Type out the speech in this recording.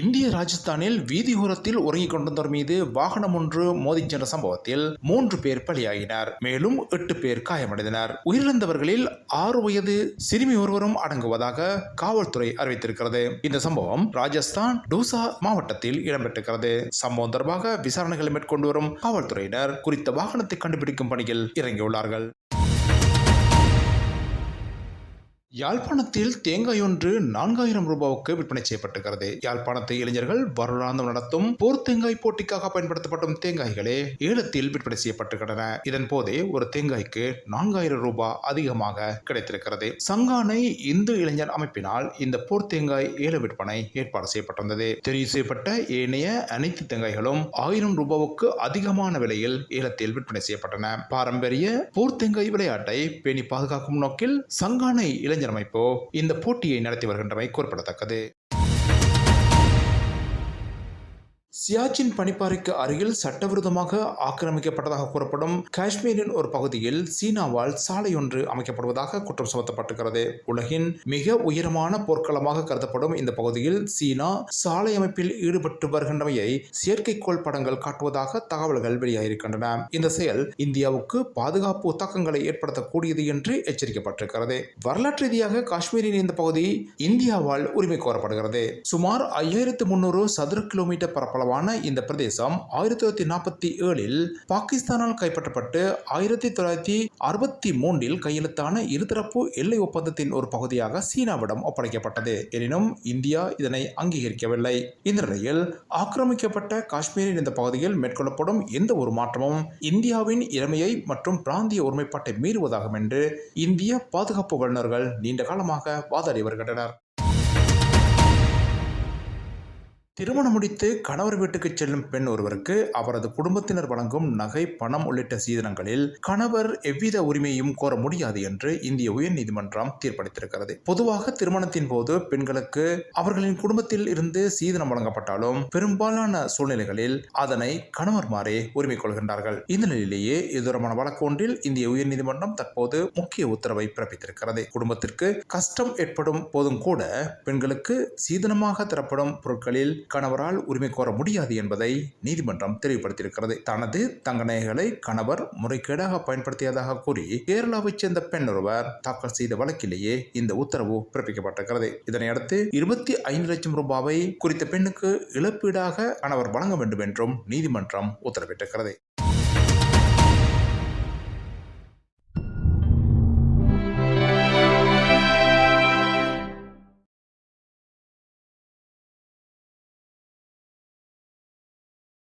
இந்திய ராஜஸ்தானில் வீதியோரத்தில் உறங்கிக் கொண்டிருந்தவர் மீது வாகனம் ஒன்று மோதி சென்ற சம்பவத்தில் மூன்று பேர் பலியாகினர் மேலும் எட்டு பேர் காயமடைந்தனர். உயிரிழந்தவர்களில் ஆறு வயது சிறுமி ஒருவரும் அடங்குவதாக காவல்துறை அறிவித்திருக்கிறது. இந்த சம்பவம் ராஜஸ்தான் டூசா மாவட்டத்தில் இடம்பெற்றிருக்கிறது. சம்பவம் தொடர்பாக விசாரணைகளை மேற்கொண்டு வரும் காவல்துறையினர் குறித்த வாகனத்தை கண்டுபிடிக்கும் பணியில் இறங்கியுள்ளார்கள். யாழ்ப்பாணத்தில் தேங்காய் ஒன்று நான்காயிரம் ரூபாவுக்கு விற்பனை செய்யப்பட்டிருக்கிறது. யாழ்ப்பாணத்தை இளைஞர்கள் வருடாந்தம் நடத்தும் போர் தேங்காய் போட்டிக்காக பயன்படுத்தப்படும் தேங்காய்களே ஏலத்தில் விற்பனை செய்யப்பட்டிருக்கின்றன. இதன் போதே ஒரு தேங்காய்க்கு நான்காயிரம் ரூபாய் அதிகமாக கிடைத்திருக்கிறது. சங்கானை இந்து இளைஞர் அமைப்பினால் இந்த போர் தேங்காய் ஏல விற்பனை ஏற்பாடு செய்யப்பட்டிருந்தது. தெரிவு செய்யப்பட்ட ஏனைய அனைத்து தேங்காய்களும் ஆயிரம் ரூபாவுக்கு அதிகமான விலையில் ஏலத்தில் விற்பனை செய்யப்பட்டன. பாரம்பரிய போர் தேங்காய் விளையாட்டை பேணி பாதுகாக்கும் நோக்கில் சங்கானை இளைஞர் அமைப்போ இந்த போட்டியை நடத்தி வருகின்றமை குறிப்பிடத்தக்கது. சியாச்சின் பனிப்பாறைக்கு அருகில் சட்டவிரோதமாக ஆக்கிரமிக்கப்பட்டதாக கூறப்படும் காஷ்மீரின் ஒரு பகுதியில் சீனாவால் சாலையொன்று அமைக்கப்படுவதாக குற்றம் சுமத்தப்பட்டிருக்கிறது. உலகின் மிக உயரமான போர்க்களமாக கருதப்படும் இந்த பகுதியில் சீனா சாலை அமைப்பில் ஈடுபட்டு வருகின்றமையை செயற்கைக்கோள் படங்கள் காட்டுவதாக தகவல்கள் வெளியாகியிருக்கின்றன. இந்த செயல் இந்தியாவுக்கு பாதுகாப்பு தாக்கங்களை ஏற்படுத்தக்கூடியது என்று எச்சரிக்கப்பட்டிருக்கிறது. வரலாற்று ரீதியாக காஷ்மீரின் இந்த பகுதி இந்தியாவால் உரிமை கோரப்படுகிறது. சுமார் ஐயாயிரத்து முன்னூறு சதுர கிலோமீட்டர் பரப்பளவு பரப்பளவான இந்த பிரதேசம் ஆயிரத்தி தொள்ளாயிரத்தி நாற்பத்தி ஏழில் பாகிஸ்தானால் கைப்பற்றப்பட்டு ஆயிரத்தி தொள்ளாயிரத்தி அறுபத்தி மூன்றில் கையெழுத்தான இருதரப்பு எல்லை ஒப்பந்தத்தின் ஒரு பகுதியாக சீனாவிடம் ஒப்படைக்கப்பட்டது. எனினும் இந்தியா இதனை அங்கீகரிக்கவில்லை. இந்த நிலையில் ஆக்கிரமிக்கப்பட்ட காஷ்மீரின் இந்த பகுதியில் மேற்கொள்ளப்படும் எந்த ஒரு மாற்றமும் இந்தியாவின் இளமையை மற்றும் பிராந்திய ஒருமைப்பாட்டை மீறுவதாகும் என்று இந்திய பாதுகாப்பு வல்லுநர்கள் நீண்ட காலமாக வாதாடி வருகின்றனர். திருமணம் முடித்து கணவர் வீட்டுக்கு செல்லும் பெண் ஒருவருக்கு அவரது குடும்பத்தினர் வழங்கும் நகை பணம் உள்ளிட்ட சீதனங்களில் கணவர் எவ்வித உரிமையும் கோர முடியாது என்று இந்திய உயர்நீதிமன்றம் தீர்ப்பளித்திருக்கிறது. பொதுவாக திருமணத்தின் போது பெண்களுக்கு அவர்களின் குடும்பத்தில் இருந்து சீதனம் வழங்கப்பட்டாலும் பெரும்பாலான சூழ்நிலைகளில் அதனை கணவர்மாரே உரிமை கொள்கின்றார்கள். இந்த நிலையிலேயே இதுதொடர்பான வழக்கு ஒன்றில் இந்திய உயர்நீதிமன்றம் தற்போது முக்கிய உத்தரவை பிறப்பித்திருக்கிறது. குடும்பத்திற்கு கஷ்டம் ஏற்படும் போதும் கூட பெண்களுக்கு சீதனமாக தரப்படும் பொருட்களில் கணவரால் உரிமை கோர முடியாது என்பதை நீதிமன்றம் தெளிவுபடுத்தியிருக்கிறது. தனது தங்கநகைகளை கணவர் முறைகேடாக பயன்படுத்தியதாக கூறி கேரளாவைச் சேர்ந்த பெண் ஒருவர் தாக்கல் செய்த வழக்கிலேயே இந்த உத்தரவு பிறப்பிக்கப்பட்டிருக்கிறது. இதனையடுத்து இருபத்தி ஐந்து லட்சம் ரூபாவை குறித்த பெண்ணுக்கு இழப்பீடாக கணவர் வழங்க வேண்டும் என்றும் நீதிமன்றம் உத்தரவிட்டிருக்கிறது.